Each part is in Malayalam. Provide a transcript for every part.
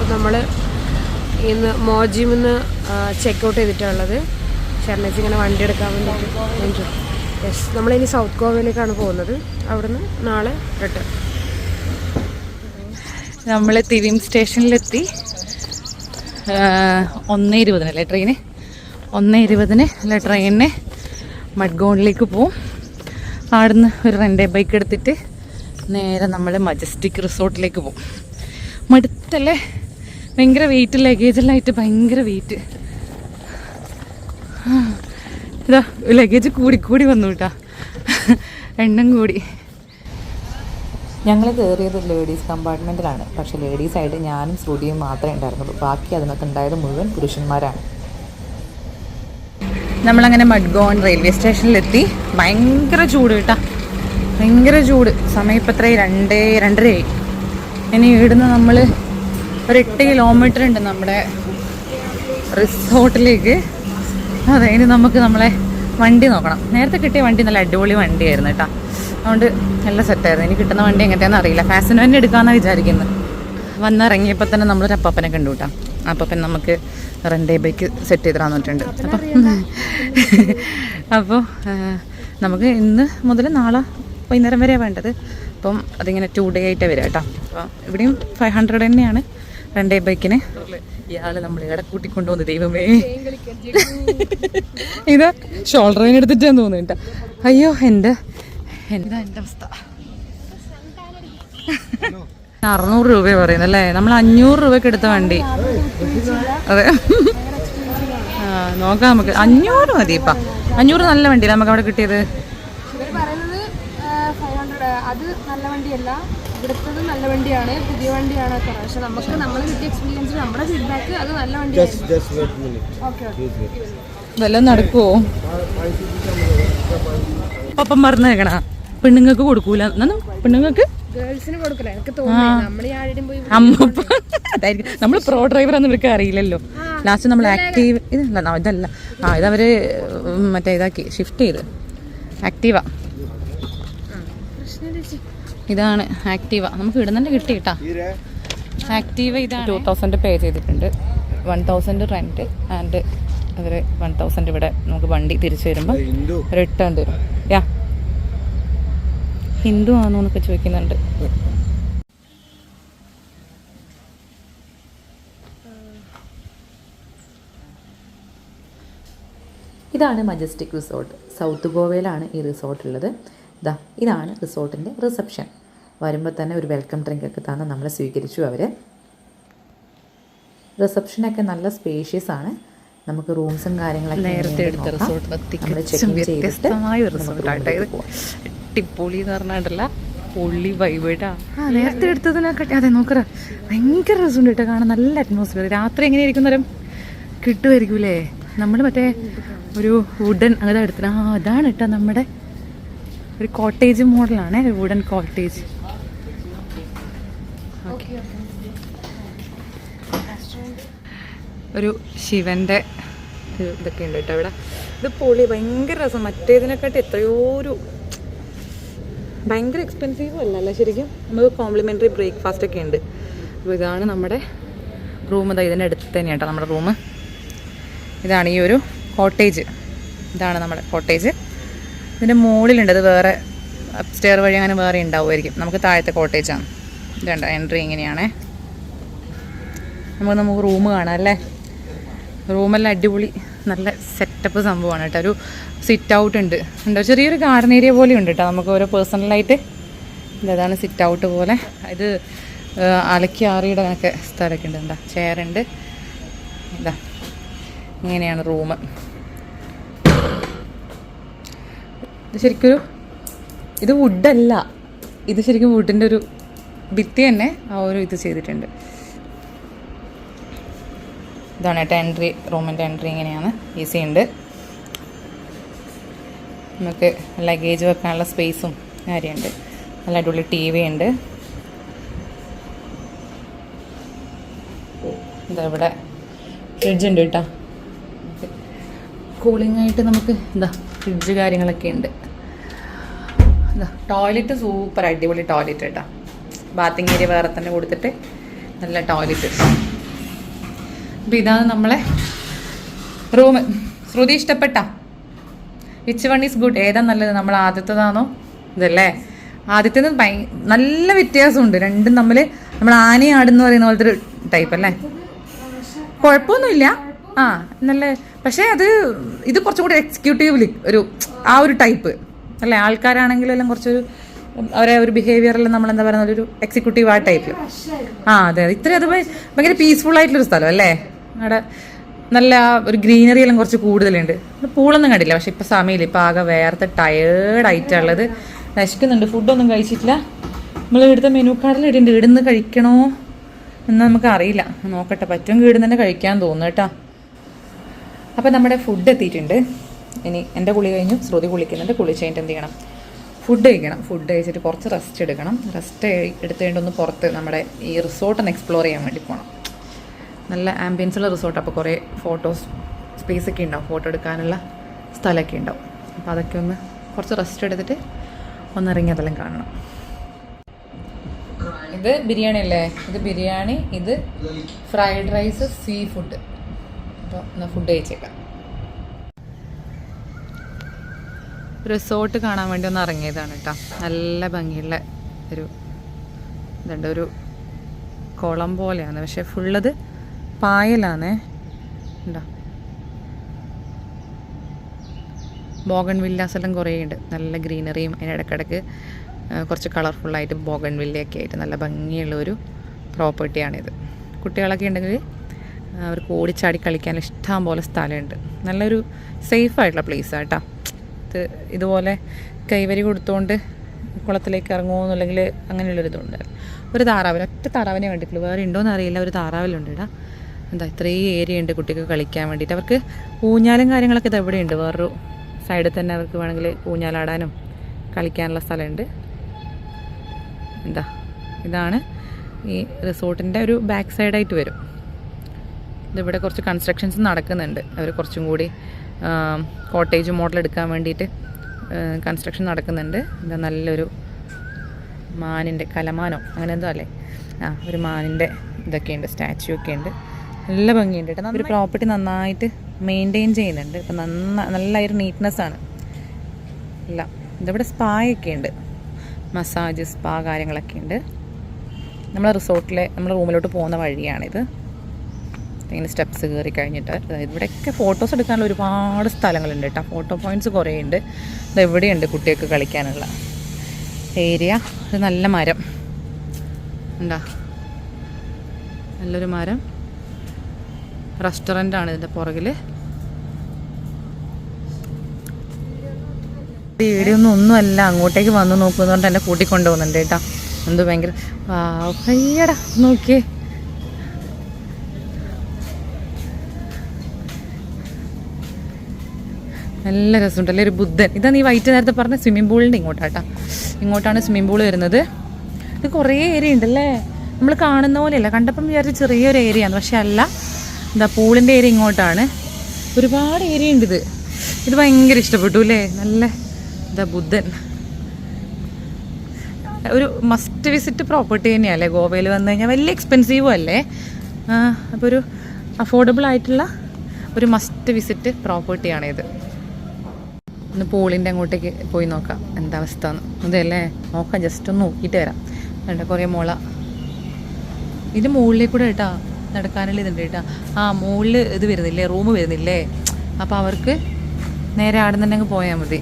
അപ്പോൾ നമ്മൾ ഇന്ന് മോജിമിൽ നിന്ന് ഔട്ട് ചെയ്തിട്ടുള്ളത്. ഷർണേജ് ഇങ്ങനെ വണ്ടി എടുക്കാൻ വേണ്ടിയിട്ട് യെസ് നമ്മളിനി സൗത്ത് ഗോവയിലേക്കാണ് പോകുന്നത്. അവിടുന്ന് നാളെ റിട്ടേൺ നമ്മൾ തിവിം സ്റ്റേഷനിലെത്തി. ഒന്ന് ഇരുപതിനല്ലേ ട്രെയിന് ഒന്ന് ഇരുപതിന് അല്ല ട്രെയിനിന് മഡ്ഗോണിലേക്ക് പോവും. അവിടുന്ന് ഒരു റെൻഡേ ബൈക്ക് എടുത്തിട്ട് നേരെ നമ്മൾ മജസ്റ്റിക് റിസോർട്ടിലേക്ക് പോകും മടുത്തല്ലേ? ഭയങ്കര വെയിറ്റ് ലഗേജെല്ലാം ആയിട്ട് ഭയങ്കര വെയിറ്റ് ഇതാ ലഗേജ് കൂടി കൂടി വന്നു കേട്ടാ. എണ്ണം കൂടി. ഞങ്ങൾ കയറിയത് ലേഡീസ് കമ്പാർട്ട്മെന്റിലാണ് പക്ഷേ ലേഡീസ് ആയിട്ട് ഞാനും ശ്രുതിയും മാത്രമേ ഉണ്ടായിരുന്നുള്ളൂ. ബാക്കി അതിനകത്ത് ഉണ്ടായത് മുഴുവൻ പുരുഷന്മാരാണ്. നമ്മളങ്ങനെ മഡ്ഗോൺ റെയിൽവേ സ്റ്റേഷനിലെത്തി ഭയങ്കര ചൂട് കേട്ടാ. ഭയങ്കര ചൂട്. സമയം ഇപ്പം രണ്ടേ രണ്ടരയായി. ഇനി ഇവിടുന്ന് നമ്മൾ ഒരു എട്ട് കിലോമീറ്റർ ഉണ്ട് നമ്മുടെ റിസോർട്ടിലേക്ക്. അതെ ഇനി നമുക്ക് നമ്മളെ വണ്ടി നോക്കണം. നേരത്തെ കിട്ടിയ വണ്ടി നല്ല അടിപൊളി വണ്ടിയായിരുന്നു കേട്ടോ. അതുകൊണ്ട് നല്ല സെറ്റായിരുന്നു ഇനി കിട്ടുന്ന വണ്ടി എങ്ങനത്തെയാണെന്ന് അറിയില്ല. ഫാസിന് തന്നെ എടുക്കാമെന്നാണ് വിചാരിക്കുന്നത് വന്നിറങ്ങിയപ്പോൾ തന്നെ നമ്മളൊരു അപ്പാപ്പനെ കണ്ടു കേട്ടോ. അപ്പപ്പൻ നമുക്ക് റെൻഡേ ബൈക്ക് സെറ്റ് ചെയ്ത് തന്നിട്ടുണ്ട് അപ്പം അപ്പോൾ നമുക്ക് ഇന്ന് മുതൽ നാളെ വൈകുന്നേരം വരെയാണ് വേണ്ടത്. അപ്പം അതിങ്ങനെ ടു ഡേ ആയിട്ട് വരാം കേട്ടോ. അപ്പോൾ ഇവിടെയും ഫൈവ് ഹൺഡ്രഡ് തന്നെയാണ്. റെൻഡേ ബൈക്കിന്. ഇയാളെ നമ്മൾ ഇവിടെ കൂട്ടിക്കൊണ്ടുപോകുന്നു ദൈവമേ? ഇത് ഷോൾഡർ വെയിൻ എടുത്തിട്ടാന്ന് തോന്നുന്നു കേട്ടോ. അയ്യോ എന്റെ എന്താ എന്റെ അവസ്ഥ. അറുന്നൂറ് രൂപ പറയുന്നത് അല്ലേ? നമ്മൾ അഞ്ഞൂറ് രൂപയ്ക്ക് എടുത്ത വണ്ടി. അതെ. നോക്കാം നമുക്ക്. അഞ്ഞൂറ് മതി ഇപ്പം അഞ്ഞൂറ് നല്ല വണ്ടിയില്ല നമുക്ക് അവിടെ കിട്ടിയത്? അത് നല്ല വണ്ടിയല്ല. ഇവിടുത്തത് നല്ല വണ്ടിയാണ് പുതിയ വണ്ടിയാണ് ഒക്കെ പക്ഷെ നമുക്ക് നമ്മൾ കിട്ടിയ എക്സ്പീരിയൻസ് നമ്മുടെ ഫീഡ്ബാക്ക് അത് നല്ല വണ്ടിയാണ്. ഓക്കെ ഓക്കെ വല്ലതും നടക്കുവോ? ഒപ്പം മറന്നു പെണ്ണുങ്ങൾക്ക് കൊടുക്കൂല. പെണ്ണുങ്ങൾക്ക്? ഗേൾസിന് കൊടുക്കില്ല. എനിക്ക് തോന്നുന്നു അമ്മപ്പ അതായിരിക്കും. നമ്മൾ പ്രോ ഡ്രൈവർ ആണെന്ന് ഇവർക്ക് അറിയില്ലല്ലോ. ലാസ്റ്റ് നമ്മൾ ആക്റ്റീവ് ഇതല്ല ഇതല്ല. ആ ഇതവര് ഉം, മറ്റേ ഇതാക്കി. ഷിഫ്റ്റ് ചെയ്ത്. ആക്റ്റീവ ഇതാണ് ആക്റ്റീവ. നമുക്ക് ഇടുന്നുണ്ട് കിട്ടി കേട്ടാ. ആക്റ്റീവ ഇതാണ്. ടു തൗസൻഡ് പേ ചെയ്തിട്ടുണ്ട്. വൺ തൗസൻഡ് റെന്റ് ആൻഡ് അവർ വൺ തൗസൻഡ് ഇവിടെ നമുക്ക് വണ്ടി തിരിച്ചു വരുമ്പോൾ റിട്ടേൺ തരും. യാ. ഹിന്ദു ആണോ എന്നൊക്കെ ചോദിക്കുന്നുണ്ട്. ഇതാണ് മജസ്റ്റിക് റിസോർട്ട്. സൗത്ത് ഗോവയിലാണ് ഈ റിസോർട്ട് ഉള്ളത് ഇതാ ഇതാണ് റിസോർട്ടിന്റെ റിസപ്ഷൻ. വരുമ്പോൾ തന്നെ ഒരു വെൽക്കം ഡ്രിങ്ക് ഒക്കെ തന്ന് നമ്മളെ സ്വീകരിച്ചു അവർ റിസപ്ഷനൊക്കെ നല്ല സ്പേഷ്യസ് ആണ്. നമുക്ക് റൂംസും കാര്യങ്ങളൊക്കെ നേരത്തെ എടുത്ത റിസോർട്ട് വ്യത്യസ്തമായ ഇത്. എന്ന് പൊള്ളി ആ. നേരത്തെ എടുത്തതിനൊക്കെ അതെ നോക്കറ ഭയങ്കര രസമുണ്ട് കേട്ടോ കാണാൻ നല്ല അറ്റ്മോസ്ഫിയർ രാത്രി എങ്ങനെ ഇരിക്കുന്ന നേരം കിട്ടുമായിരിക്കൂലേ? നമ്മൾ മറ്റേ ഒരു വുഡൻ അങ്ങനെ എടുത്തിട്ട് ആ അതാണ് കേട്ടോ നമ്മുടെ ഒരു കോട്ടേജ് മോഡലാണ് വുഡൻ കോട്ടേജ് ഒരു ശിവന്റെ ഇതൊക്കെ ഉണ്ട് കേട്ടോ ഇവിടെ. ഇത് പൊളി ഭയങ്കര രസം. മറ്റേതിനെക്കാട്ടി എത്രയോ ഒരു ഭയങ്കര എക്സ്പെൻസീവ് അല്ല അല്ലേ ശരിക്കും. നമുക്ക് കോംപ്ലിമെന്ററി ബ്രേക്ക്ഫാസ്റ്റ് ഒക്കെ ഉണ്ട്. അപ്പോൾ ഇതാണ് നമ്മുടെ റൂം ഇതാ ഇതിന്റെ അടുത്ത് തന്നെയാണ് കേട്ടോ നമ്മുടെ റൂം ഇതാണ് ഈ ഒരു കോട്ടേജ് ഇതാണ് നമ്മുടെ കോട്ടേജ് ഇതിന്റെ മുകളിലുണ്ട്. അത് വേറെ സ്റ്റെയർ വഴി അങ്ങനെ വേറെ ഉണ്ടാവുമായിരിക്കും. നമുക്ക് താഴത്തെ കോട്ടേജാണ് ഇതുണ്ട് എൻട്രി ഇങ്ങനെയാണ്. നമുക്ക് നമുക്ക് റൂം കാണാം അല്ലേ? റൂമെല്ലാം അടിപൊളി നല്ല സെറ്റപ്പ് സംഭവമാണ് കേട്ടോ. ഒരു സിറ്റ് ഔട്ട് ഉണ്ട്. ഉണ്ടോ? ചെറിയൊരു ഗാർഡൻ ഏരിയ പോലെ ഉണ്ട് കേട്ടോ. നമുക്ക് ഓരോ പേഴ്സണലായിട്ട് ഇതാണ് സിറ്റ് ഔട്ട് പോലെ. ഇത് അലക്കി ആറിയിടാനൊക്കെ സ്ഥലമൊക്കെ ഉണ്ട്. എന്താ ചെയറുണ്ട് ഇതാ ഇങ്ങനെയാണ് റൂം ഇത് ശരിക്കൊരു ഇത് വുഡല്ല ഇത് ശരിക്കും വുഡിന്റെ ഒരു ഭിത്തി തന്നെ ആ ഒരു ഇത് ചെയ്തിട്ടുണ്ട്. ഇതാണ് കേട്ടോ എൻട്രി റൂമിന്റെ എൻട്രി ഇങ്ങനെയാണ്. ഈസി ഉണ്ട്. നമുക്ക് ലഗേജ് വെക്കാനുള്ള സ്പേസും കാര്യമുണ്ട്. നല്ല അടിപൊളി ടി വി ഉണ്ട്. ഇതാ ഇവിടെ ഫ്രിഡ്ജ് ഉണ്ട് കേട്ടോ. കൂളിംഗ് ആയിട്ട് നമുക്ക് എന്താ ഫ്രിഡ്ജ് കാര്യങ്ങളൊക്കെ ഉണ്ട്. ടോയ്ലറ്റ് സൂപ്പർ അടിപൊളി ടോയ്ലറ്റ് കേട്ടോ ബാത്തിങ് ഏരിയ വേറെ തന്നെ കൊടുത്തിട്ട് നല്ല ടോയ്ലറ്റ് അപ്പം ഇതാണ് നമ്മളെ റൂം ശ്രുതി ഇഷ്ടപ്പെട്ട? വിച്ച് വൺ ഈസ് ഗുഡ് ഏതാ നല്ലത്? നമ്മൾ ആദ്യത്തേതാണോ? ഇതല്ലേ? ആദ്യത്തേത് ഭയ നല്ല വ്യത്യാസമുണ്ട്. രണ്ടും തമ്മിൽ നമ്മൾ ആനയാടെന്ന് പറയുന്ന പോലത്തെ ഒരു ടൈപ്പ് അല്ലേ? കുഴപ്പമൊന്നുമില്ല. ആ നല്ല പക്ഷേ അത് ഇത് കുറച്ചും കൂടി എക്സിക്യൂട്ടീവ്ലി ഒരു ആ ഒരു ടൈപ്പ് അല്ലെ? ആൾക്കാരാണെങ്കിലും എല്ലാം കുറച്ചൊരു അവരെ ഒരു ബിഹേവിയറെല്ലാം നമ്മൾ എന്താ പറയുന്നത് ഒരു എക്സിക്യൂട്ടീവ് ആ ടൈപ്പ് ആ അതെ. അതെ ഇത്രയും അത് ഭയ- ഭയങ്കര പീസ്ഫുൾ ആയിട്ടുള്ളൊരു സ്ഥലം അല്ലേ? അവിടെ നല്ല ഒരു ഗ്രീനറി എല്ലാം കുറച്ച് കൂടുതലുണ്ട്. പൂളൊന്നും കണ്ടില്ല പക്ഷെ ഇപ്പം സമയമില്ല. ഇപ്പം ആകെ വേർത്തെ ടയേർഡായിട്ടുള്ളത് നശിക്കുന്നുണ്ട്. ഫുഡൊന്നും കഴിച്ചിട്ടില്ല. നമ്മൾ ഇവിടുത്തെ മെനു കാർഡിൽ ഇടുന്നുണ്ട് ഇടുന്ന് കഴിക്കണോ എന്ന് നമുക്ക് അറിയില്ല. നോക്കട്ടെ. പറ്റും ഇടുന്ന് തന്നെ കഴിക്കാൻ തോന്നുന്നു കേട്ടോ. അപ്പം നമ്മുടെ ഫുഡ് എത്തിയിട്ടുണ്ട്. ഇനി എന്റെ കുളി കഴിഞ്ഞു. ശ്രുതി കുളിക്കുന്നുണ്ട്. കുളി കഴിഞ്ഞിട്ട് എന്ത് ചെയ്യണം? ഫുഡ് കഴിക്കണം. ഫുഡ് കഴിച്ചിട്ട് കുറച്ച് റെസ്റ്റ് എടുക്കണം. റെസ്റ്റ് എടുത്തുകൊണ്ട് ഒന്ന് പുറത്ത് നമ്മുടെ ഈ റിസോർട്ട് ഒന്ന് എക്സ്പ്ലോർ ചെയ്യാൻ വേണ്ടി പോകണം നല്ല ആംബിയൻസുള്ള റിസോർട്ട് അപ്പോൾ കുറേ ഫോട്ടോസ് സ്പേസ് ഒക്കെ ഉണ്ടാവും. ഫോട്ടോ എടുക്കാനുള്ള സ്ഥലമൊക്കെ ഉണ്ടാവും. അപ്പോൾ അതൊക്കെ ഒന്ന് കുറച്ച് റെസ്റ്റ് എടുത്തിട്ട് ഒന്ന് ഇറങ്ങി അതെല്ലാം കാണണം. ഇത് ബിരിയാണി അല്ലേ? ഇത് ബിരിയാണി ഇത് ഫ്രൈഡ് റൈസ് സീ ഫുഡ് അപ്പോൾ ഒന്ന് ഫുഡ് കഴിച്ചേക്കാം. റിസോർട്ട് കാണാൻ വേണ്ടി ഒന്ന് ഇറങ്ങിയതാണ് കേട്ടോ നല്ല ഭംഗിയുള്ള ഒരു ഇതുണ്ട്. ഒരു കുളം പോലെയാണ്. പക്ഷെ ഫുള്ളത് പായലാണേ. ഉണ്ടോ ബോഗൺ വില്ലാസ് എല്ലാം കുറേ ഉണ്ട്. നല്ല ഗ്രീനറിയും അതിന് ഇടയ്ക്കിടയ്ക്ക് കുറച്ച് കളർഫുള്ളായിട്ട് ബോഗൺ വില്ലയൊക്കെ ആയിട്ട് നല്ല ഭംഗിയുള്ള ഒരു പ്രോപ്പർട്ടിയാണിത് കുട്ടികളൊക്കെ ഉണ്ടെങ്കിൽ അവർക്ക് ഓടിച്ചാടി കളിക്കാൻ ഇഷ്ടം പോലെ സ്ഥലമുണ്ട്. നല്ലൊരു സേഫ് ആയിട്ടുള്ള പ്ലേസാണ് കേട്ടോ. ഇത് ഇതുപോലെ കൈവരി കൊടുത്തുകൊണ്ട് കുളത്തിലേക്ക് ഇറങ്ങുമോ എന്നുണ്ടെങ്കിൽ അങ്ങനെയുള്ളൊരിതുണ്ട് ഒരു താറാവിൽ ഒറ്റ താറാവിനെ കണ്ടിട്ടുള്ളൂ. വേറെ ഉണ്ടോയെന്ന് അറിയില്ല. ഒരു താറാവിലുണ്ട് ഇടാ എന്താ ഇത്രയും ഏരിയ ഉണ്ട് കുട്ടിക്ക് കളിക്കാൻ വേണ്ടിയിട്ട്. അവർക്ക് ഊഞ്ഞാലും കാര്യങ്ങളൊക്കെ ഇത് എവിടെയുണ്ട്? വേറൊരു സൈഡിൽ തന്നെ അവർക്ക് വേണമെങ്കിൽ ഊഞ്ഞാലാടാനും കളിക്കാനുള്ള സ്ഥലമുണ്ട്. എന്താ? ഇതാണ് ഈ റിസോർട്ടിന്റെ ഒരു ബാക്ക് സൈഡായിട്ട് വരും. ഇതിവിടെ കുറച്ച് കൺസ്ട്രക്ഷൻസ് നടക്കുന്നുണ്ട്. അവർ കുറച്ചും കൂടി കോട്ടേജ് മോഡൽ എടുക്കാൻ വേണ്ടിയിട്ട് കൺസ്ട്രക്ഷൻ നടക്കുന്നുണ്ട്. എന്താ നല്ലൊരു മാനിന്റെ കലമാനോ അങ്ങനെ എന്തോ അല്ലേ? ആ ഒരു മാനിന്റെ ഇതൊക്കെയുണ്ട് ഉണ്ട് സ്റ്റാച്ചു ഒക്കെ ഉണ്ട്. നല്ല ഭംഗിയുണ്ട് കേട്ടോ. ഒരു പ്രോപ്പർട്ടി നന്നായിട്ട് മെയിന്റെയിൻ ചെയ്യുന്നുണ്ട്. ഇപ്പം നന്ന നല്ലൊരു നീറ്റ്നെസ് ആണ്. അല്ല ഇതിവിടെ സ്പായൊക്കെ ഉണ്ട്. മസാജ് സ്പാ കാര്യങ്ങളൊക്കെ ഉണ്ട്. നമ്മളെ റിസോർട്ടിലെ നമ്മുടെ റൂമിലോട്ട് പോകുന്ന വഴിയാണിത്. ഇങ്ങനെ സ്റ്റെപ്സ് കയറി കഴിഞ്ഞിട്ട് അതായത് ഇവിടെയൊക്കെ ഫോട്ടോസ് എടുക്കാനുള്ള ഒരുപാട് സ്ഥലങ്ങളുണ്ട് കേട്ടോ ഫോട്ടോ പോയിന്റ്സ് കുറേ ഉണ്ട് ഇത് എവിടെയുണ്ട് കുട്ടികൾക്ക് കളിക്കാനുള്ള ഏരിയ ഒരു നല്ല മരം. ഉണ്ടാ? നല്ലൊരു മരം. റെസ്റ്റോറന്റ് ആണ് ഇതിന്റെ പുറകിൽ വീഡിയോ ഒന്നും ഒന്നുമല്ല. അങ്ങോട്ടേക്ക് വന്ന് നോക്കുന്നതുകൊണ്ട് എന്നെ കൂട്ടിക്കൊണ്ടു പോകുന്നുണ്ട് കേട്ടോ എന്ത് ഭയങ്കര അയ്യടാ നോക്കിയേ. നല്ല രസമുണ്ട്. അല്ലേ ഒരു ബുദ്ധൻ. ഇതാ നീ വൈറ്റ് നേരത്തെ പറഞ്ഞ സ്വിമ്മിംഗ് പൂളിന്റെ ഇങ്ങോട്ടാട്ടാ. ഇങ്ങോട്ടാണ് സ്വിമ്മിംഗ് പൂൾ വരുന്നത്. ഇത് കുറേ ഏരിയ ഉണ്ടല്ലേ നമ്മൾ കാണുന്ന പോലെയല്ല. കണ്ടപ്പം വിചാരിച്ച ചെറിയൊരു ഏരിയ ആണ്. പക്ഷെ അല്ല. എന്താ പൂളിന്റെ ഏരിയ ഇങ്ങോട്ടാണ്. ഒരുപാട് ഏരിയ ഉണ്ട് ഇത്. ഇത് ഭയങ്കര ഇഷ്ടപ്പെട്ടു അല്ലേ? നല്ല എന്താ ബുദ്ധൻ. ഒരു മസ്റ്റ് വിസിറ്റ് പ്രോപ്പർട്ടി തന്നെയല്ലേ ഗോവയിൽ വന്നു കഴിഞ്ഞാൽ വലിയ എക്സ്പെൻസീവും അല്ലേ? അപ്പോൾ ഒരു അഫോർഡബിൾ ആയിട്ടുള്ള ഒരു മസ്റ്റ് വിസിറ്റ് പ്രോപ്പർട്ടിയാണിത് ഒന്ന് പൂളിന്റെ അങ്ങോട്ടേക്ക് പോയി നോക്കാം. എന്താ അവസ്ഥ എന്ന് അതല്ലേ നോക്കാം ജസ്റ്റ് ഒന്ന് നോക്കിയിട്ട് വരാം. വേണ്ട കുറേ മുള. ഇത് മുകളിലേക്ക് കൂടെ കേട്ടാ. നടക്കാനുള്ള ഇതുണ്ട് കേട്ടാ. ആ മുകളിൽ ഇത് വരുന്നില്ലേ? റൂം വരുന്നില്ലേ? അപ്പോൾ അവർക്ക് നേരെ തന്നെ അങ്ങ് പോയാൽ മതി.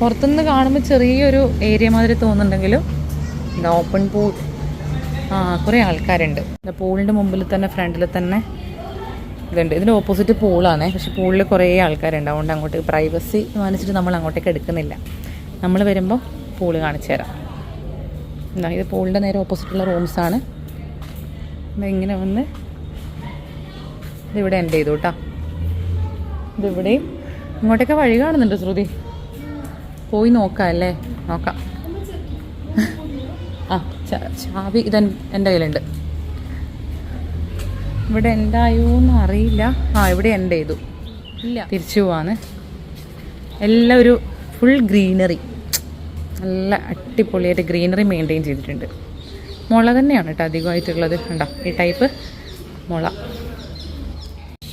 പുറത്തുനിന്ന് കാണുമ്പോൾ ചെറിയൊരു ഏരിയ മാതിരി തോന്നുന്നുണ്ടെങ്കിലും ഓപ്പൺ പൂൾ ആ കുറേ ആൾക്കാരുണ്ട്. പൂളിന്റെ മുമ്പിൽ തന്നെ ഫ്രണ്ടിൽ തന്നെ ഇതുണ്ട്. ഇതിന് ഓപ്പോസിറ്റ് പൂളാണ് പക്ഷെ പൂളിൽ കുറേ ആൾക്കാരുണ്ട്. അതുകൊണ്ട് അങ്ങോട്ട് പ്രൈവസി മാനിച്ചിട്ട് നമ്മൾ അങ്ങോട്ടേക്ക് എടുക്കുന്നില്ല. നമ്മൾ വരുമ്പോൾ പൂൾ കാണിച്ചു തരാം. എന്താ ഇത് പൂളിന്റെ നേരെ ഓപ്പോസിറ്റുള്ള റൂംസാണ് ഇങ്ങനെ വന്ന് ഇതിവിടെ എന്റെ ചെയ്തു കേട്ടോ ഇതിവിടെയും ഇങ്ങോട്ടൊക്കെ വഴി കാണുന്നുണ്ട് ശ്രുതി. പോയി നോക്കാം അല്ലേ? നോക്കാം. ആ ചാവി ഇത് എന്റെ കയ്യിലുണ്ട്. ഇവിടെ എന്തായോന്ന് അറിയില്ല. ആ ഇവിടെ എന്റെ ചെയ്തു ഇല്ല. തിരിച്ചു പോവാണ്. എല്ലാം ഒരു ഫുൾ ഗ്രീനറി നല്ല അടിപൊളിയായിട്ട് ഗ്രീനറി മെയിന്റെയിൻ ചെയ്തിട്ടുണ്ട്. മുള തന്നെയാണ് കേട്ടോ അധികമായിട്ടുള്ളത്. കണ്ടോ? ഈ ടൈപ്പ് മുള.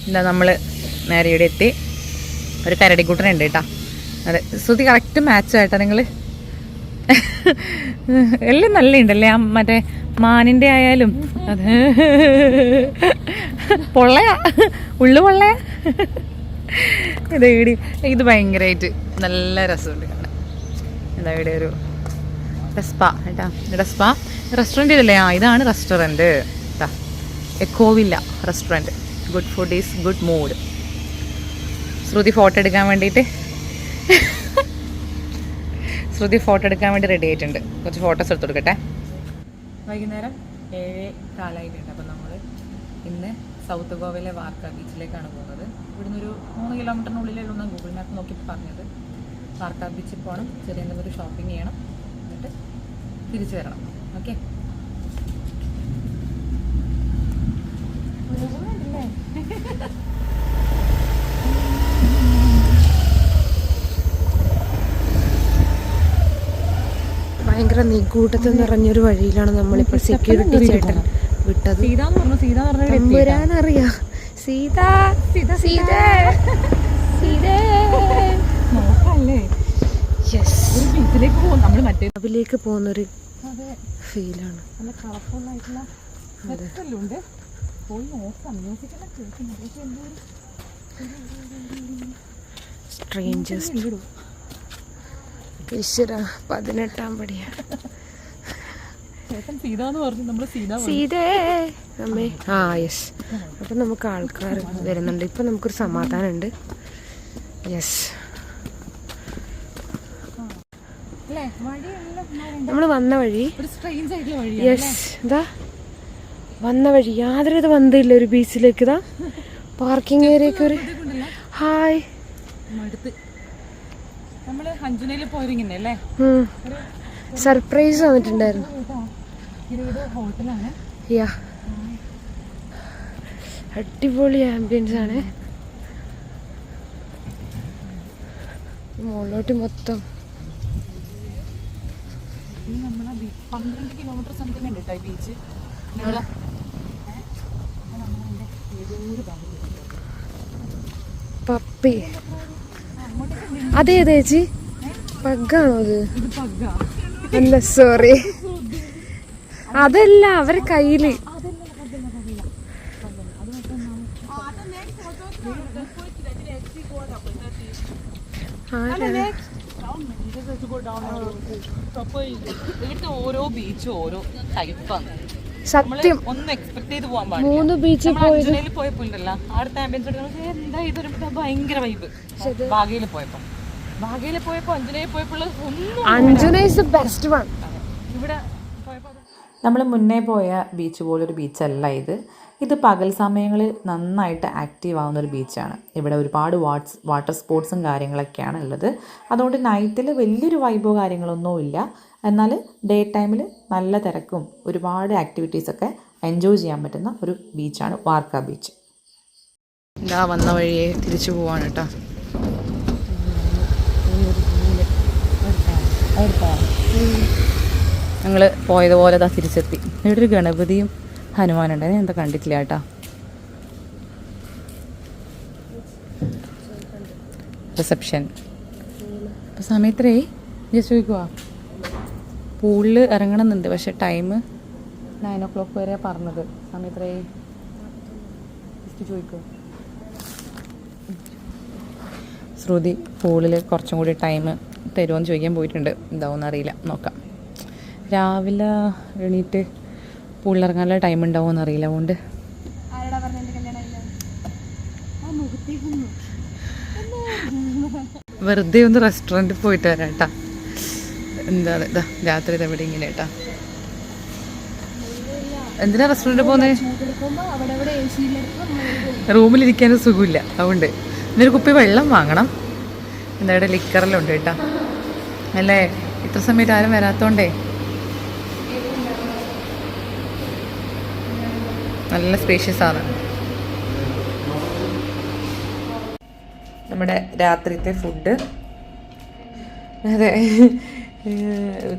എന്താ നമ്മൾ നേരെ ഇവിടെ എത്തി. ഒരു കരടിക്കൂട്ടനുണ്ട് കേട്ടോ. അതെ ശ്രുതി കറക്റ്റ് മാച്ച് ആയിട്ടാ നിങ്ങൾ എല്ലാം നല്ല ഉണ്ടല്ലേ ആ മറ്റേ മാനിന്റെ ആയാലും. അതെ. പൊള്ളയാ. ഉള്ളു പൊള്ളയാ. ഇത് ഇത് ഭയങ്കരമായിട്ട് നല്ല രസമുണ്ട് എന്താ ഇവിടെ ഒരു റെസ്പ കേട്ടാ. ഇവിടെ സ്പ റെസ്റ്റോറന്റ് ഇതല്ലേ ആ ഇതാണ് റെസ്റ്റോറന്റ് കേട്ടാ Ecovilla restaurant good food is good mood Shruti photo എടുക്കാൻ വേണ്ടിയിട്ട്. ശ്രുതി ഫോട്ടോ എടുക്കാൻ വേണ്ടി റെഡി ആയിട്ടുണ്ട്. കുറച്ച് ഫോട്ടോസ് എടുത്തു കൊടുക്കട്ടെ. വൈകുന്നേരം ഏഴ് കാലായിട്ടുണ്ട്. അപ്പം നമ്മൾ ഇന്ന് സൗത്ത് ഗോവയിലെ വാർക്ക ബീച്ചിലേക്കാണ് പോകുന്നത്. ഇവിടുന്ന് ഒരു മൂന്ന് കിലോമീറ്ററിനുള്ളിലുള്ള ഗൂഗിൾ മാപ്പ് നോക്കിയിട്ട് പറഞ്ഞത്. വാർക്ക ബീച്ചിൽ പോകണം. ചെറിയ എന്തെങ്കിലും ഒരു ഷോപ്പിംഗ് ചെയ്യണം. എന്നിട്ട് തിരിച്ചു വരണം. ഓക്കെ ഭയങ്കര നിഗൂഢത്തിൽ നിറഞ്ഞൊരു വഴിയിലാണ് നമ്മളിപ്പോൾ സെക്യൂരിറ്റി ചേട്ടൻ. വിട്ടത്. തമ്പുരാനറിയാ. സീത സീത സീത. അതിലേക്ക് പോകുന്നൊരു ഫീലാണ്. സ്ട്രേഞ്ചേഴ്സ് ഈശ്വര പതിനെട്ടാം പടിയാ. ചേട്ടൻ സീത അമ്മേ. ആ യെസ് അപ്പം നമുക്ക് ആൾക്കാർ വരുന്നുണ്ട്. ഇപ്പം നമുക്കൊരു സമാധാനമുണ്ട്. യെസ് നമ്മൾ നമ്മൾ വന്ന വഴി. യെസ് ഇതാ വന്ന വഴി. യാതൊരു ബന്ധമില്ല ഒരു ബീച്ചിലേക്ക്. ഇതാ. പാർക്കിംഗ് ഏരിയക്ക് ഒരു ഹായ് സർപ്രൈസ് വന്നിട്ടുണ്ടായിരുന്നു. യാ. അടിപൊളി ആംബിയൻസ് ആണ്. മുകളിലോട്ട് മൊത്തം. ഇത് അതെ ബീ- പന്ത്രണ്ട് കിലോമീറ്റർ സംതിങ് ഉണ്ട് കേട്ടോ ഈ ബീച്ച് നമ്മളെ പപ്പി. അതേതാ ചേച്ചി. പഗ്ഗാണോ അത്? അല്ല സോറി അതല്ല അവരെ കയ്യിൽ. ഓരോ ബീച്ചും ഓരോ ടൈപ്പാണ് സത്യം. ഒന്ന് എക്സ്പെക്ട് ചെയ്ത് പോകാൻ പാടില്ല മൂന്ന് ബീച്ചിൽ പോയപ്പോ ഉണ്ടല്ലോ അവിടുത്തെ ആംബിയൻസ് എന്താ ഇതൊരു ഭയങ്കര വൈബ് ബാഗയിൽ പോയപ്പോ ബാഗയിൽ പോയപ്പോ അഞ്ജനയിൽ പോയപ്പോൾ ഒന്നും Anjana is the best one ഇവിടെ നമ്മൾ മുന്നേ പോയ ബീച്ച് പോലൊരു ബീച്ചല്ല ഇത്. ഇത് പകൽ സമയങ്ങളിൽ നന്നായിട്ട് ആക്റ്റീവ് ആവുന്ന ഒരു ബീച്ചാണ് ഇവിടെ ഒരുപാട് വാട്സ് വാട്ടർ സ്പോർട്സും കാര്യങ്ങളൊക്കെയാണ് ഉള്ളത്. അതുകൊണ്ട് നൈറ്റിൽ വലിയൊരു വൈബോ കാര്യങ്ങളൊന്നും ഇല്ല. എന്നാൽ ഡേ ടൈമിൽ നല്ല തിരക്കും ഒരുപാട് ആക്ടിവിറ്റീസൊക്കെ എൻജോയ് ചെയ്യാൻ പറ്റുന്ന ഒരു ബീച്ചാണ് വാർക്ക ബീച്ച് ഇതാ വന്ന വഴിയെ തിരിച്ചു പോവാണ് കേട്ടോ. ഞങ്ങൾ പോയതുപോലെ അതാ തിരിച്ചെത്തി. ഇവിടെ ഒരു ഗണപതിയും ഹനുമാനുണ്ട്. ഞാൻ എന്താ കണ്ടിട്ടില്ല കേട്ടാ. റിസപ്ഷൻ അപ്പോൾ സമയത്രേ ജസ്റ്റ് ചോദിക്കുവാ. പൂളിൽ ഇറങ്ങണമെന്നുണ്ട് പക്ഷെ ടൈം നയൻ ഓ ക്ലോക്ക് വരെ പറഞ്ഞത്. സമയത്രേ ജസ്റ്റ് ചോദിക്കുമോ ശ്രുതി പൂളിൽ കുറച്ചും കൂടി ടൈം തരുമോ എന്ന് ചോദിക്കാൻ പോയിട്ടുണ്ട്. എന്താവും അറിയില്ല നോക്കാം. രാവിലെ എണീറ്റ് പുള്ളിറങ്ങാനുള്ള ടൈം ഉണ്ടാവുമെന്ന് അറിയില്ല. അതുകൊണ്ട് വെറുതെ ഒന്ന് റെസ്റ്റോറന്റിൽ പോയിട്ട് വരാം കേട്ടാ എന്താ ഇതാ രാത്രി ഇതെവിടെ ഇങ്ങനെ കേട്ടാ. എന്തിനാ റെസ്റ്റോറന്റിൽ പോകുന്നത് റൂമിലിരിക്കാനും സുഖമില്ല. അതുകൊണ്ട് ഇന്നൊരു കുപ്പി വെള്ളം വാങ്ങണം. എന്താ ഇവിടെ ലിക്കറെല്ലാം ഉണ്ട് കേട്ടാ. അല്ലേ? ഇത്ര സമയത്ത് ആരും വരാത്തോണ്ടേ. നല്ല സ്പേഷ്യസ് ആണ്. നമ്മുടെ രാത്രിത്തെ ഫുഡ് അതെ.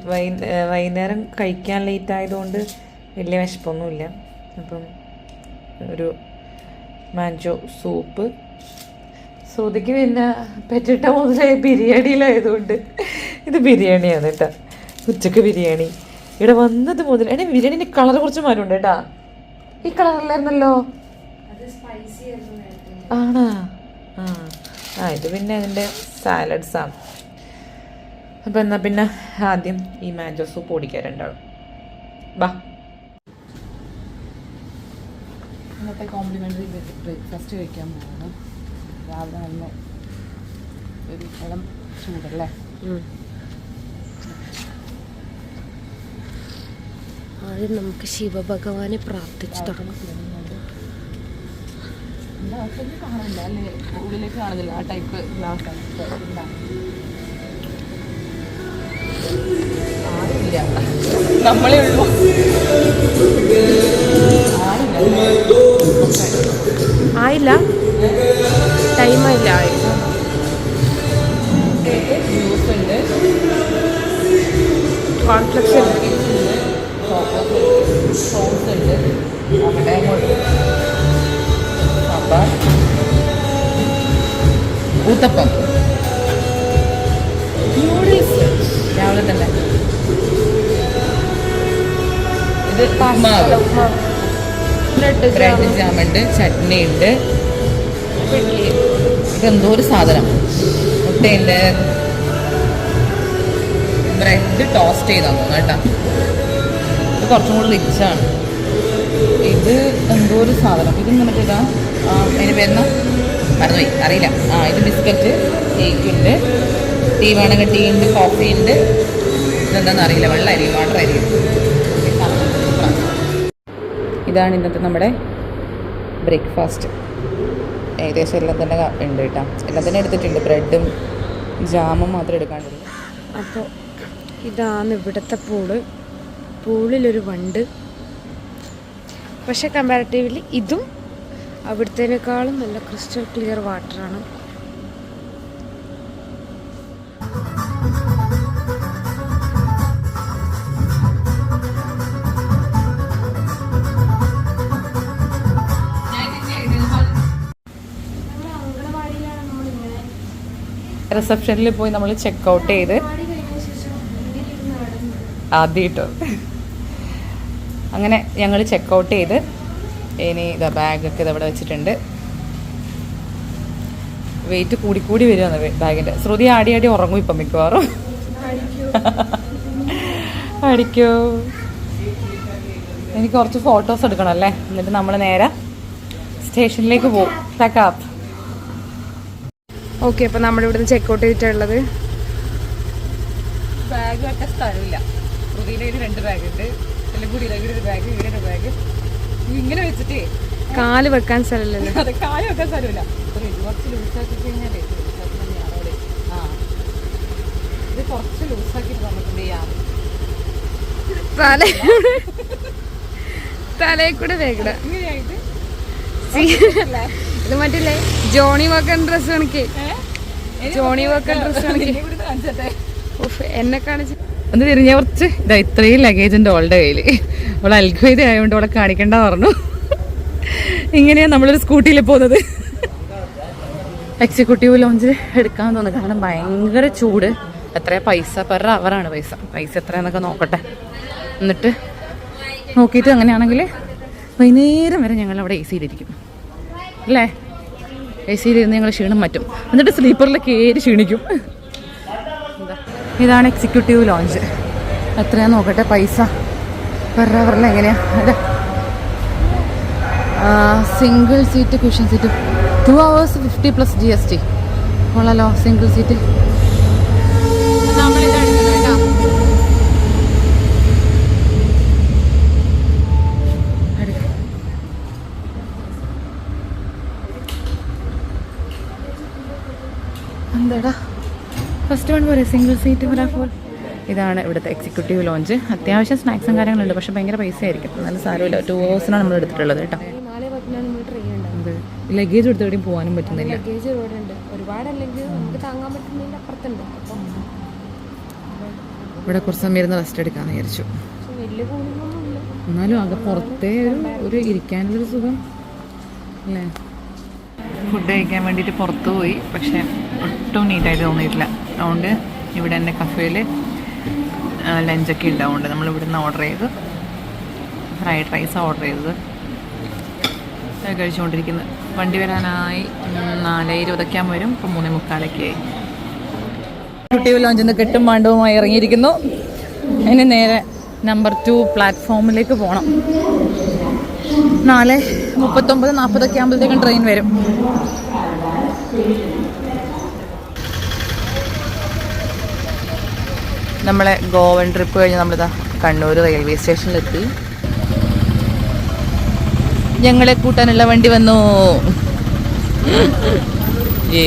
വൈ- വൈകുന്നേരം കഴിക്കാൻ ലേറ്റ് ആയതുകൊണ്ട് വലിയ വിശപ്പൊന്നുമില്ല. അപ്പം ഒരു മാഞ്ചോ സൂപ്പ് ശ്രുതിക്ക് പിന്നെ പെറ്റിട്ട മുതലേ ബിരിയാണിയിലായതുകൊണ്ട് ഇത് ബിരിയാണിയാണ് കേട്ടോ. ഉച്ചയ്ക്ക് ബിരിയാണി. ഇവിടെ വന്നത് മുതൽ എന്നെ ബിരിയാണിന്റെ കളർ കുറച്ച് മാറ്റമുണ്ട് കേട്ടാ. ഈ കളർ അല്ലായിരുന്നല്ലോ ആ. ആ ഇത് പിന്നെ അതിന്റെ സാലഡ്സാണ് അപ്പം എന്നാൽ പിന്നെ ആദ്യം ഈ മാഞ്ചോ സൂപ്പ് ഓടിക്കാൻ രണ്ടാളും. ബാ. ഇന്നത്തെ കോംപ്ലിമെന്ററി ബ്രേക്ക്ഫാസ്റ്റ് കഴിക്കാൻ പോകുന്നു രാവിലെ നല്ല ഒരു ഇളം ചൂടല്ലേ? ആദ്യം നമുക്ക് ശിവഭഗവാനെ പ്രാർത്ഥിച്ചു തുടങ്ങാം. കാണില്ല അല്ലേ? ഉള്ളിലേക്ക് കാണുന്നില്ല. ആ ടൈപ്പ് ഗ്ലാസ് ആരുമില്ല. നമ്മളേ ഉള്ളൂ. ആയില്ല. ടൈം ആയില്ല. ജ്യൂസ് കോൺഫ്ലക്സ് ഉണ്ട് അവിടെ സാമ്പാർ ഊത്തപ്പം. നൂഡിൽസ് രാവിലെ തന്നെ ഇത് ഉപ്മാവ്. Bread bread jam. ഉണ്ട് ചട്നി ഉണ്ട്. ഇതെന്തോ ഒരു സാധനം. മുട്ടയുണ്ട് ബ്രെഡ് ടോസ്റ്റ് ചെയ്താൽ തോന്നുന്നു കേട്ടോ. കുറച്ചും കൂടി റിച്ചാണ് ഇത് എന്തോ ഒരു സാധനം. ഇത് നമുക്കിതാ അതിന് വരുന്ന മറന്നുപോയി. അറിയില്ല. ആ ഇത് ബിസ്ക്കറ്റ് കേക്ക് ഉണ്ട് ടീ ഉണ്ട് കോഫി ഉണ്ട്. ഇതെന്താണെന്ന് അറിയില്ല. വെള്ളമായിരിക്കും വാട്ടർ ആയിരിക്കും. ഇതാണ് ഇന്നത്തെ നമ്മുടെ ബ്രേക്ക്ഫാസ്റ്റ് ഏകദേശം എല്ലാം തന്നെ ഉണ്ട് കേട്ടോ. എല്ലാം തന്നെ എടുത്തിട്ടുണ്ട്. ബ്രെഡും ജാമും മാത്രം എടുക്കാണ്ടുള്ളൂ അപ്പോൾ ഇതാണ് ഇവിടുത്തെ പൂൾ പൂളിലൊരു വണ്ട്. പക്ഷെ കമ്പാരിറ്റീവ്ലി ഇതും അവിടുത്തേനേക്കാളും നല്ല ക്രിസ്റ്റൽ ക്ലിയർ വാട്ടറാണ് റിസപ്ഷനിൽ പോയി നമ്മൾ ചെക്ക് ഔട്ട് ചെയ്ത് ആദ്യം കേട്ടോ അങ്ങനെ ഞങ്ങൾ ചെക്കൗട്ട് ചെയ്ത് ഇനി ഇതാ ബാഗൊക്കെ ഇതവിടെ വെച്ചിട്ടുണ്ട്. വെയിറ്റ് കൂടിക്കൂടി കൂടി വരികയാണ് ബാഗിന്റെ ശ്രുതി ആടി ആടി ഉറങ്ങും ഇപ്പം മിക്കവാറും. അടിക്കോ. എനിക്ക് കുറച്ച് ഫോട്ടോസ് എടുക്കണം അല്ലേ? എന്നിട്ട് നമ്മൾ നേരെ സ്റ്റേഷനിലേക്ക് പോകും പാക്കപ്പ് ഓക്കെ അപ്പം നമ്മളിവിടുന്ന് ചെക്കൗട്ട് ചെയ്തിട്ടുള്ളത്. ബാഗ് വെക്കാൻ സ്ഥലമില്ല. രണ്ട് ബാഗ് ഉണ്ട്. എല്ലാം കൂടി ഇവിടെ ഒരു ബാഗ് ഇവിടെ ഒരു ബാഗ് ഇങ്ങനെ വെച്ചിട്ടേ കാൽ വെക്കാൻ സ്ഥലമില്ലല്ലോ. അത് കാലം വെക്കാൻ സ്ഥലമില്ല. ഒരു ഇത് കുറച്ച് ലൂസാക്കി കഴിഞ്ഞാലേ അവിടെ ആ ഇത് കുറച്ച് ലൂസാക്കിയിട്ട് നമുക്ക് എന്ത് ചെയ്യാം തല തലയിൽ കൂടെ വേഗട ഇങ്ങനെയായിട്ട്. ഇത് മറ്റില്ലേ? ജോണി വക്കൻ ഡ്രസ് കണക്കേ ജോണി വക്കൻ ഡ്രസ് കണക്കേ എന്നെ കാണിച്ച് ഒന്ന് തിരിഞ്ഞ കുറച്ച് ഇതാ ഇത്രയും ലഗേജ് ഉണ്ട് അവളുടെ കയ്യിൽ. അവൾ അൽഖ്വയ്ദ ആയതുകൊണ്ട് അവളെ കാണിക്കണ്ട പറഞ്ഞു. ഇങ്ങനെയാണ് നമ്മളൊരു സ്കൂട്ടിയിൽ പോകുന്നത്. എക്സിക്യൂട്ടീവ് ലോഞ്ചിൽ എടുക്കാൻ തോന്നുന്നു. കാരണം ഭയങ്കര ചൂട്. എത്ര പൈസ? പെർ അവറാണ് പൈസ. പൈസ എത്രയാന്നൊക്കെ നോക്കട്ടെ. എന്നിട്ട് നോക്കിയിട്ട് അങ്ങനെയാണെങ്കിൽ വൈകുന്നേരം വരെ ഞങ്ങൾ അവിടെ എ സിയിലിരിക്കും അല്ലേ? എ സിയിലിരുന്ന് ഞങ്ങൾ ക്ഷീണം മാറ്റും. എന്നിട്ട് സ്ലീപ്പറിൽ കയറി ക്ഷീണിക്കും? ഇതാണ് എക്സിക്യൂട്ടീവ് ലോഞ്ച് എത്രയാ നോക്കട്ടെ? പൈസ. പെർ അവറിൽ എങ്ങനെയാ? അതെ. Single seat cushion seat two hours fifty plus G S T കൊള്ളാലോ സിംഗിൾ സീറ്റ് ഫസ്റ്റ് വൺ പോലെ സിംഗിൾ സീറ്റ് വരാ ഫോർ ഇതാണ് ഇവിടുത്തെ എക്സിക്യൂട്ടീവ് ലോഞ്ച് അത്യാവശ്യം സ്നാക്സും കാര്യങ്ങളുണ്ട് പക്ഷേ ഭയങ്കര പൈസ ആയിരിക്കും എന്നാലും സാരമില്ല. ടു ഹവേഴ്സിനാണ് നമ്മൾ എടുത്തിട്ടുള്ളത് കേട്ടോ. ലഗേജ് എടുത്ത് എവിടെയും പോകാനും പറ്റുന്നില്ല. ലഗേജ് ഇവിടെ ഉണ്ട് നമുക്ക് താങ്ങാൻ പറ്റുന്നതിന്റെ അപ്പുറത്തുണ്ട്. അപ്പം ഇവിടെ കുറച്ച് സമയം ഇരുന്ന് റെസ്റ്റ് എടുക്കാമെന്ന് വിചാരിച്ചു. എന്നാലും അത് പുറത്തെ ഒരു ഒരു ഇരിക്കാനുള്ളൊരു സുഖം. അല്ലേ? ഫുഡ് കഴിക്കാൻ വേണ്ടിയിട്ട് പുറത്ത് പോയി പക്ഷേ ഒട്ടും നീറ്റായിട്ട് തോന്നിയിട്ടില്ല. അതുകൊണ്ട് ഇവിടെ എന്റെ കഫേയിൽ ലഞ്ചൊക്കെ ഉണ്ടാവുന്നുണ്ട്. നമ്മൾ ഇവിടെ നിന്ന് ഓർഡർ ചെയ്ത് ഫ്രൈഡ് റൈസ് ഓർഡർ ചെയ്തത്. കഴിച്ചുകൊണ്ടിരിക്കുന്നത് വണ്ടി വരാനായി നാല് ഇരുപതൊക്കെ ആകുമ്പോൾ വരും. ഇപ്പം മൂന്നേ മുക്കാലൊക്കെ ആയി. കുട്ടികൾ ലോഞ്ചിൽ നിന്ന് കെട്ടും പാണ്ഡവുമായി ഇറങ്ങിയിരിക്കുന്നു. ഇനി നേരെ നമ്പർ ടു പ്ലാറ്റ്ഫോമിലേക്ക് പോകണം. നാല് മുപ്പത്തൊമ്പത് നാൽപ്പതൊക്കെ ആകുമ്പോഴത്തേക്കും ട്രെയിൻ വരും. നമ്മളെ ഗോവൻ ട്രിപ്പ് കഴിഞ്ഞ് നമ്മളിതാ കണ്ണൂർ റെയിൽവേ സ്റ്റേഷനിലെത്തി. ഞങ്ങളെ കൂട്ടാനുള്ള വണ്ടി വന്നു. ഏ